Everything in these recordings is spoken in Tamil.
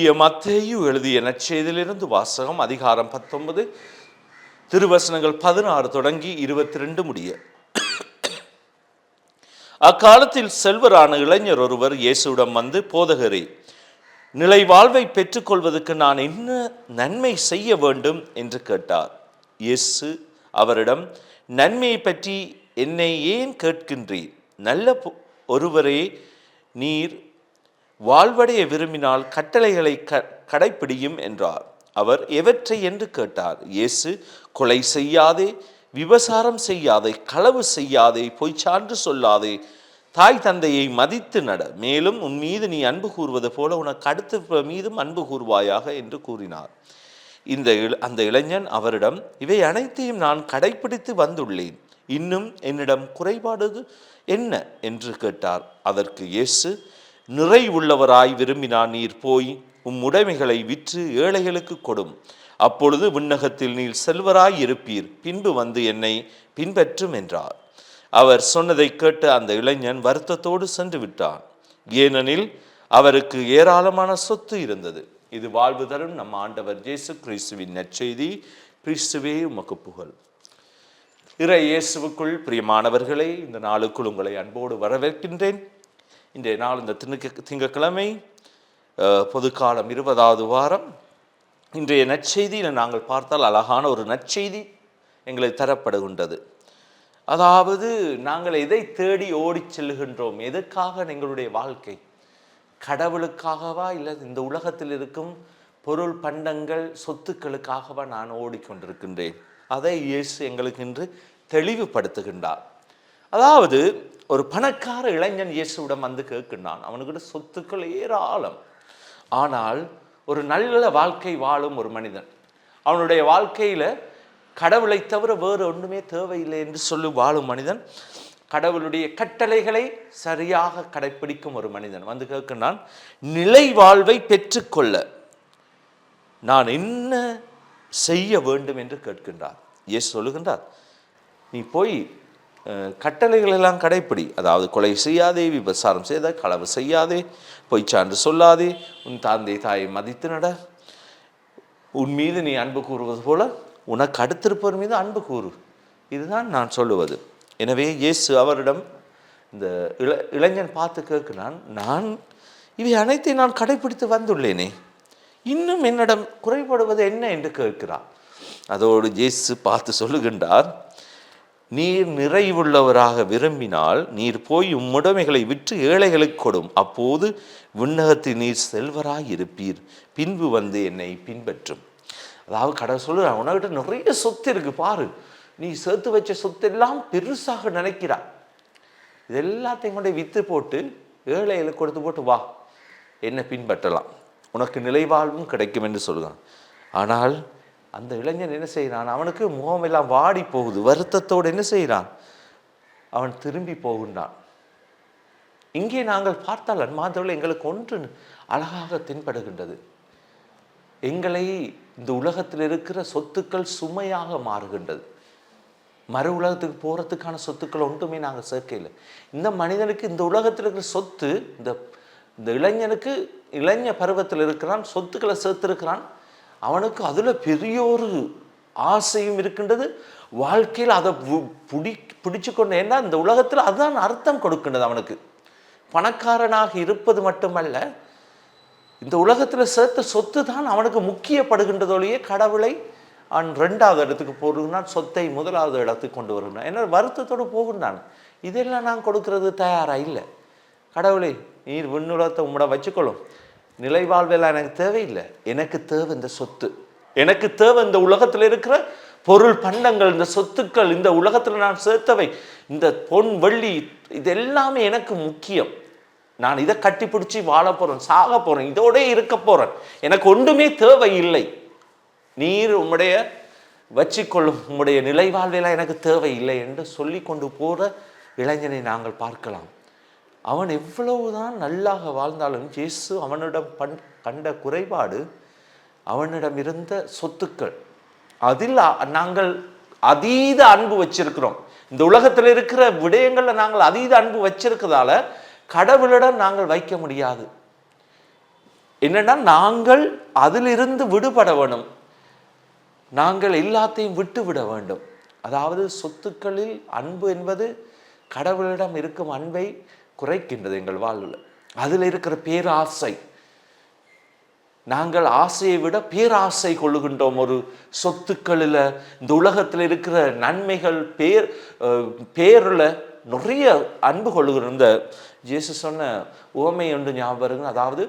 தூய மத்தேயு எழுதிய நற்செய்தியிலிருந்து வாசகம் அதிகாரம் பத்தொன்பது திருவசனங்கள் பதினாறு தொடங்கி இருபத்தி ரெண்டு முடிய. அக்காலத்தில் செல்வரான இளைஞர் ஒருவர் இயேசுவிடம் வந்து போதகரே நிலை வாழ்வை பெற்றுக்கொள்வதற்கு நான் என்ன நன்மை செய்ய வேண்டும்? என்று கேட்டார். இயேசு அவரிடம் நன்மையை பற்றி என்னை ஏன் கேட்கின்றீர்? நல்ல ஒருவரே நீர் வாழ்வடைய விரும்பினால் கட்டளைகளை க கடைப்பிடியும் என்றார். அவர் எவற்றை என்று கேட்டார். இயேசு கொலை செய்யாதே விபசாரம் செய்யாதே களவு செய்யாதே பொய் சான்று சொல்லாதே தாய் தந்தையை மதித்து நட. மேலும் உன் மீது நீ அன்பு கூறுவது போல உனக்கு அடுத்த மீதும் அன்பு கூறுவாயாக என்று கூறினார். இந்த இள- அந்த இளைஞன் அவரிடம் இவை அனைத்தையும் நான் கடைப்பிடித்து வந்துள்ளேன். இன்னும் என்னிடம் குறைபாடு என்ன? என்று கேட்டார். அதற்கு இயேசு நிறைவுள்ளவராய் விரும்பினான் நீர் போய் உம் உடைமைகளை விற்று ஏழைகளுக்கு கொடும். அப்பொழுது விண்ணகத்தில் நீர் செல்வராய் இருப்பீர். பின்பு வந்து என்னை பின்பற்றும் என்றார். அவர் சொன்னதை கேட்டு அந்த இளைஞன் வருத்தத்தோடு சென்று விட்டான். ஏனெனில் அவருக்கு ஏராளமான சொத்து இருந்தது. இது வாழ்வு தரும் நம் ஆண்டவர் இயேசு கிறிஸ்துவின் நற்செய்தி கிறிஸ்துவே உமக்கு புகழ். இறை இயேசுவுக்குள் பிரியமானவர்களே இந்த நாளுக்குள் உங்களை அன்போடு வரவேற்கின்றேன். இன்றைய நாள் இந்த திணுக்க திங்கட்கிழமை பொதுக்காலம் இருபதாவது வாரம். இன்றைய நற்செய்தியில் நாங்கள் பார்த்தால் அழகான ஒரு நற்செய்தி எங்களுக்கு தரப்படுகின்றது. அதாவது நாங்கள் எதை தேடி ஓடிச் செல்லுகின்றோம் எதற்காக எங்களுடைய வாழ்க்கை? கடவுளுக்காகவா இல்லை இந்த உலகத்தில் இருக்கும் பொருள் பண்டங்கள் சொத்துக்களுக்காகவா நான் ஓடிக்கொண்டிருக்கின்றேன் அதை இயேசு எங்களுக்கு இன்று தெளிவுபடுத்துகின்றார். அதாவது ஒரு பணக்கார இளைஞன் இயேசுவிடம் வந்து கேட்கின்றான். அவனுக்கிட்ட சொத்துக்கள் ஏராளம். ஆனால் ஒரு நல்ல வாழ்க்கை வாழும் ஒரு மனிதன். அவனுடைய வாழ்க்கையில் கடவுளை தவிர வேறு ஒன்றுமே தேவையில்லை என்று சொல்லி வாழும் மனிதன் கடவுளுடைய கட்டளைகளை சரியாக கடைப்பிடிக்கும் ஒரு மனிதன். வந்து கேட்கின்றான் நிலை வாழ்வை பெற்றுக்கொள்ள நான் என்ன செய்ய வேண்டும்? என்று கேட்கின்றார். இயேசு சொல்லுகின்றார் நீ போய் கட்டளைகள் எல்லாம் கடைப்பிடி. அதாவது கொலை செய்யாதே விபசாரம் செய்த களவு செய்யாதே பொய் சான்று சொல்லாதே உன் தாந்தை தாயை மதித்து நட. உன் மீது நீ அன்பு கூறுவது போல உனக்கு அடுத்திருப்பவர் மீது அன்பு கூறு. இதுதான் நான் சொல்லுவது. எனவே இயேசு அவரிடம் இந்த இள இளைஞன் பார்த்து கேட்கிறான் நான் இவை அனைத்தையும் நான் கடைப்பிடித்து வந்துள்ளேனே. இன்னும் என்னிடம் குறைபடுவது என்ன? என்று கேட்கிறான். அதோடு இயேசு பார்த்து சொல்லுகின்றார் நீர் நிறைவுள்ளவராக விரும்பினால் நீர் போய் உம்முடைமைகளை விற்று ஏழைகளுக்கு கொடும். அப்போது விண்ணகத்தில் நீர் செல்வராய் இருப்பீர் பின்பு வந்து என்னை பின்பற்றும். அதாவது கடவுள் சொல்லுறான் உனக்கிட்ட நிறைய சொத்து இருக்கு பாரு. நீ சேர்த்து வச்ச சொத்தெல்லாம் பெருசாக நினைக்கிறாய். இது எல்லாத்தையும் கொண்டு விற்று போட்டு ஏழைகளுக்கு கொடுத்து போட்டு வா. என்னை பின்பற்றலாம். உனக்கு நிலைவாழ்வும் கிடைக்கும் என்று சொல்லுவான் ஆனால் அந்த இளைஞன் என்ன செய்கிறான்? அவனுக்கு முகம் எல்லாம் வாடி போகுது. வருத்தத்தோடு என்ன செய்கிறான்? அவன் திரும்பி போகின்றான். இங்கே நாங்கள் பார்த்தால் அன்மாதவர்கள் எங்களுக்கு ஒன்று அழகாக தென்படுகின்றது. எங்களை இந்த உலகத்தில் இருக்கிற சொத்துக்கள் சுமையாக மாறுகின்றது. மறு உலகத்துக்கு போகிறதுக்கான சொத்துக்கள் ஒன்றுமே நாங்கள் சேர்க்கையில் இந்த மனிதனுக்கு இந்த உலகத்தில் இருக்கிற சொத்து இந்த இந்த இளைஞனுக்கு இளைஞ பருவத்தில் இருக்கிறான் சொத்துக்களை சேர்த்துருக்கிறான். அவனுக்கு அதில் பெரிய ஒரு ஆசையும் இருக்கின்றது. வாழ்க்கையில் அதை பு- பிடி பிடிச்சு கொண்டு ஏன்னா இந்த உலகத்தில் அதுதான் அர்த்தம் கொடுக்கின்றது அவனுக்கு. பணக்காரனாக இருப்பது மட்டுமல்ல இந்த உலகத்தில் சேர்த்த சொத்து தான் அவனுக்கு முக்கியப்படுகின்றதொழியே கடவுளை அவன் ரெண்டாவது இடத்துக்கு போடுகிறான் சொத்தை முதலாவது இடத்துக்கு கொண்டு வருகிறான் என்ன வருத்தத்தோடு போகின்றான். இதெல்லாம் நான் கொடுக்கறது தயாராக இல்லை. கடவுளை நீர் விண்ணுலகத்தை உம்மிட வச்சுக்கொள்ளும். நிலை வாழ்வெல்லாம் எனக்கு தேவையில்லை. எனக்கு தேவை இந்த சொத்து. எனக்கு தேவை இந்த உலகத்தில் இருக்கிற பொருள் பண்டங்கள் இந்த சொத்துக்கள் இந்த உலகத்தில் நான் சேர்த்தவை இந்த பொன் வெள்ளி இது எல்லாமே எனக்கு முக்கியம். நான் இதை கட்டிப்பிடிச்சி வாழ போகிறேன் சாக போகிறேன் இதோடய இருக்க போகிறேன் எனக்கு ஒன்றுமே தேவை இல்லை நீர் உம்முடைய வச்சிக்கொள்ளும் உம்முடைய நிலை எனக்கு எனக்கு இல்லை என்று சொல்லி கொண்டு போகிற இளைஞனை நாங்கள் பார்க்கலாம். அவன் எவ்வளவுதான் நல்லாக வாழ்ந்தாலும் இயேசு அவனிடம் பண் கண்ட குறைபாடு அவனிடம் இருந்த சொத்துக்கள். அதில் நாங்கள் அதீத அன்பு வச்சிருக்கிறோம். இந்த உலகத்தில் இருக்கிற விடயங்களில் நாங்கள் அதீத அன்பு வச்சிருக்கிறதால கடவுளிடம் நாங்கள் வைக்க முடியாது. என்னென்னா நாங்கள் அதிலிருந்து விடுபட வேணும். நாங்கள் எல்லாத்தையும் விட்டு விட வேண்டும். அதாவது சொத்துக்களில் அன்பு என்பது கடவுளிடம் இருக்கும் அன்பை குறைக்கின்றது எங்கள் வாழ்வில். அதில் இருக்கிற பேராசை. நாங்கள் ஆசையை விட பேராசை கொள்ளுகின்றோம். ஒரு சொத்துக்களில் இந்த உலகத்தில் இருக்கிற நன்மைகள் பேர் பேரில் நிறைய அன்பு கொள்ளுகிறோம். இந்த ஜேசு சொன்ன உவமை ஒன்று ஞாபகம் அதாவது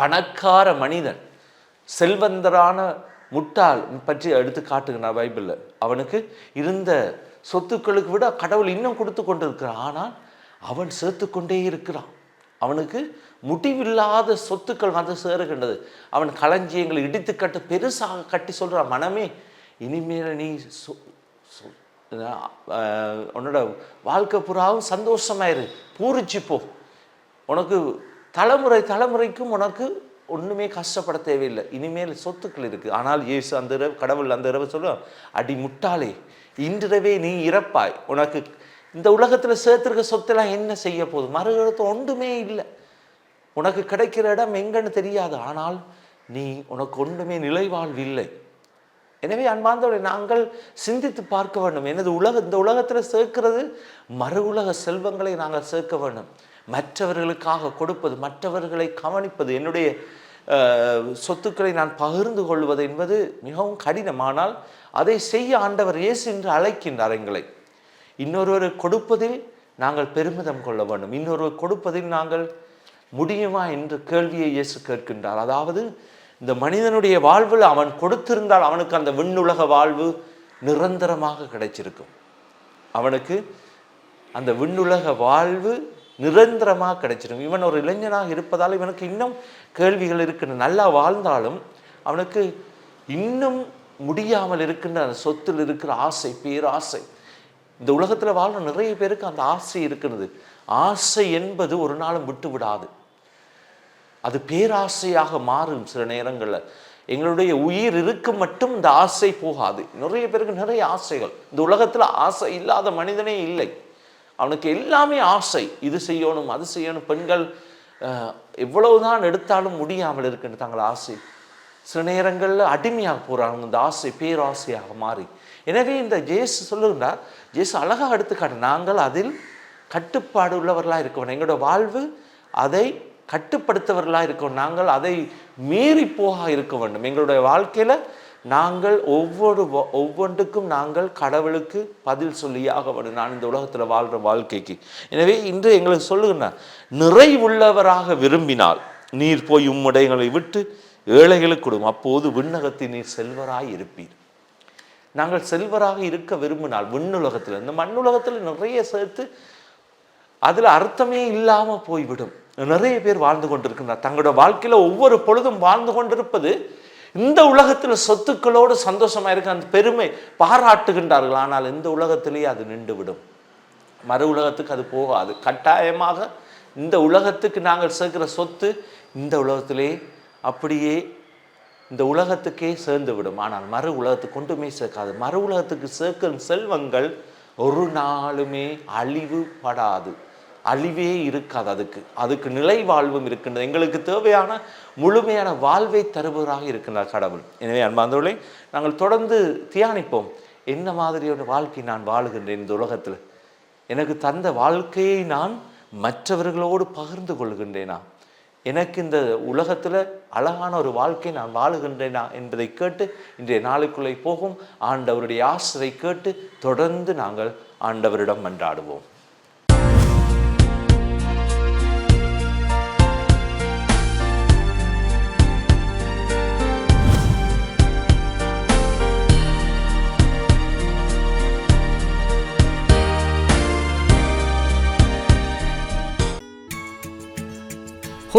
பணக்கார மனிதன் செல்வந்தரான முட்டாள் பற்றி எடுத்து காட்டுகிறார் பைபிளில். அவனுக்கு இருந்த சொத்துக்களுக்கு விட கடவுள் இன்னும் கொடுத்து கொண்டு இருக்கிறான் ஆனால் அவன் சேர்த்து கொண்டே இருக்கிறான். அவனுக்கு முடிவில்லாத சொத்துக்கள் வந்து சேருகின்றது. அவன் களஞ்சியங்களை இடித்து கட்டு பெருசாக கட்டி சொல்கிறான் மனமே இனிமேல் நீ சொ- உன்னோட வாழ்க்கை புறாவும் சந்தோஷமாயிரு. பூரிச்சு போ. உனக்கு தலைமுறை தலைமுறைக்கும் உனக்கு ஒன்றுமே கஷ்டப்பட தேவையில்லை. இனிமேல் சொத்துக்கள் இருக்குது ஆனால் இயேசு அந்த இரவு கடவுள் அந்த இரவு சொல்லுவான் அடி முட்டாளே இன்றிரவே நீ இறப்பாய். உனக்கு இந்த உலகத்தில் சேர்த்துருக்க சொத்தெல்லாம் என்ன செய்ய போகுது? மறுகிறது ஒன்றுமே இல்லை. உனக்கு கிடைக்கிற இடம் எங்கன்னு தெரியாது. ஆனால் நீ உனக்கு ஒன்றுமே நிலைவாழ்வில்லை எனவே அன்பார்ந்தவரை நாங்கள் சிந்தித்து பார்க்க வேண்டும். எனது உலக இந்த உலகத்தில் சேர்க்கிறது மறு உலக செல்வங்களை நாங்கள் சேர்க்க வேண்டும். மற்றவர்களுக்காக கொடுப்பது மற்றவர்களை கவனிப்பது என்னுடைய சொத்துக்களை நான் பகிர்ந்து கொள்வது என்பது மிகவும் கடினம். ஆனால் அதை செய்ய ஆண்டவர் இயேசு என்று அழைக்கின்றார் எங்களை. இன்னொருவர் கொடுப்பதில் நாங்கள் பெருமிதம் கொள்ள வேண்டும். இன்னொருவர் கொடுப்பதில் நாங்கள் முடியுமா என்று கேள்வியை இயேசு கேட்கின்றார். அதாவது இந்த மனிதனுடைய வாழ்வில் அவன் கொடுத்திருந்தால் அவனுக்கு அந்த விண்ணுலக வாழ்வு நிரந்தரமாக கிடைச்சிருக்கும். அவனுக்கு அந்த விண்ணுலக வாழ்வு நிரந்தரமாக கிடைச்சிடும் இவன் ஒரு இளைஞனாக இருப்பதால் இவனுக்கு இன்னும் கேள்விகள் இருக்கின்றன. நல்லா வாழ்ந்தாலும் அவனுக்கு இன்னும் முடியாமல் இருக்கின்ற அந்த சொத்தில் இருக்கிற ஆசை பேராசை இந்த உலகத்தில் வாழ்கிற நிறைய பேருக்கு அந்த ஆசை இருக்கிறது. ஆசை என்பது ஒரு நாளும் விட்டு விடாது. அது பேராசையாக மாறும் சில நேரங்களில். எங்களுடைய உயிர் இருக்க மட்டும் இந்த ஆசை போகாது. நிறைய பேருக்கு நிறைய ஆசைகள். இந்த உலகத்தில் ஆசை இல்லாத மனிதனே இல்லை. அவனுக்கு எல்லாமே ஆசை. இது செய்யணும் அது செய்யணும். பெண்கள் எவ்வளவுதான் எடுத்தாலும் முடியாமல் இருக்கின்ற தங்கள் ஆசை. சில நேரங்களில் அடிமையாக போகிறாங்க இந்த ஆசை பேராசையாக மாறி. எனவே இந்த ஜேசு சொல்லுங்கடா ஜேசு அழகாக எடுத்துக்காட்டு நாங்கள் அதில் கட்டுப்பாடு உள்ளவர்களாக இருக்கணும் எங்களோட வாழ்வு அதை கட்டுப்படுத்தவர்களாக இருக்கணும் நாங்கள் அதை மீறி போக இருக்க வேண்டும். எங்களுடைய வாழ்க்கையில் நாங்கள் ஒவ்வொரு ஒவ்வொன்றுக்கும் நாங்கள் கடவுளுக்கு பதில் சொல்லியாக வேண்டும். நான் இந்த உலகத்தில் வாழ்கிற வாழ்க்கைக்கு. எனவே இன்று எங்களுக்கு சொல்லுங்கண்ணா நிறைவுள்ளவராக விரும்பினால் நீர் போய் உம்முடைகளை விட்டு ஏழைகளுக்கு கொடுங்க அப்போது விண்ணகத்தில் நீர் செல்வராய் இருப்பீர். நாங்கள் செல்வராக இருக்க விரும்பினால் விண்ணுலகத்தில் இந்த மண்ணுலகத்தில் நிறைய சேர்த்து அதில் அர்த்தமே இல்லாமல் போய்விடும். நிறைய பேர் வாழ்ந்து கொண்டிருக்கின்றனர் தங்களோட வாழ்க்கையில் ஒவ்வொரு பொழுதும் வாழ்ந்து கொண்டிருப்பது இந்த உலகத்தில் சொத்துக்களோடு சந்தோஷமாக இருக்க அந்த பெருமை பாராட்டுகின்றார்கள். ஆனால் இந்த உலகத்திலேயே அது நின்று விடும் மறு உலகத்துக்கு அது போகாது. கட்டாயமாக இந்த உலகத்துக்கு நாங்கள் சேர்க்கிற சொத்து இந்த உலகத்திலே அப்படியே இந்த உலகத்துக்கே சேர்ந்து விடும். ஆனால் மறு உலகத்துக்கு கொண்டுமே சேர்க்காது. மறு உலகத்துக்கு சேர்க்கும் செல்வங்கள் ஒரு நாளுமே அழிவு படாது அழிவே இருக்காது அதுக்கு. அதுக்கு நிலை வாழ்வும் இருக்கின்றது. எங்களுக்கு தேவையான முழுமையான வாழ்வை தருபவராக இருக்கின்றார் கடவுள். எனவே அன்பாந்தவர்களே நாங்கள் தொடர்ந்து தியானிப்போம். என்ன மாதிரியான வாழ்க்கை நான் வாழுகின்றேன் இந்த உலகத்தில்? எனக்கு தந்த வாழ்க்கையை நான் மற்றவர்களோடு பகிர்ந்து கொள்கின்றேனா? எனக்கு இந்த உலகத்தில் அழகான ஒரு வாழ்க்கை நான் வாழுகின்றேனா என்பதை கேட்டு இன்றைய நாளுக்குள்ளே போகும். ஆண்டவருடைய ஆசிரை கேட்டு தொடர்ந்து நாங்கள் ஆண்டவரிடம் மன்றாடுவோம்.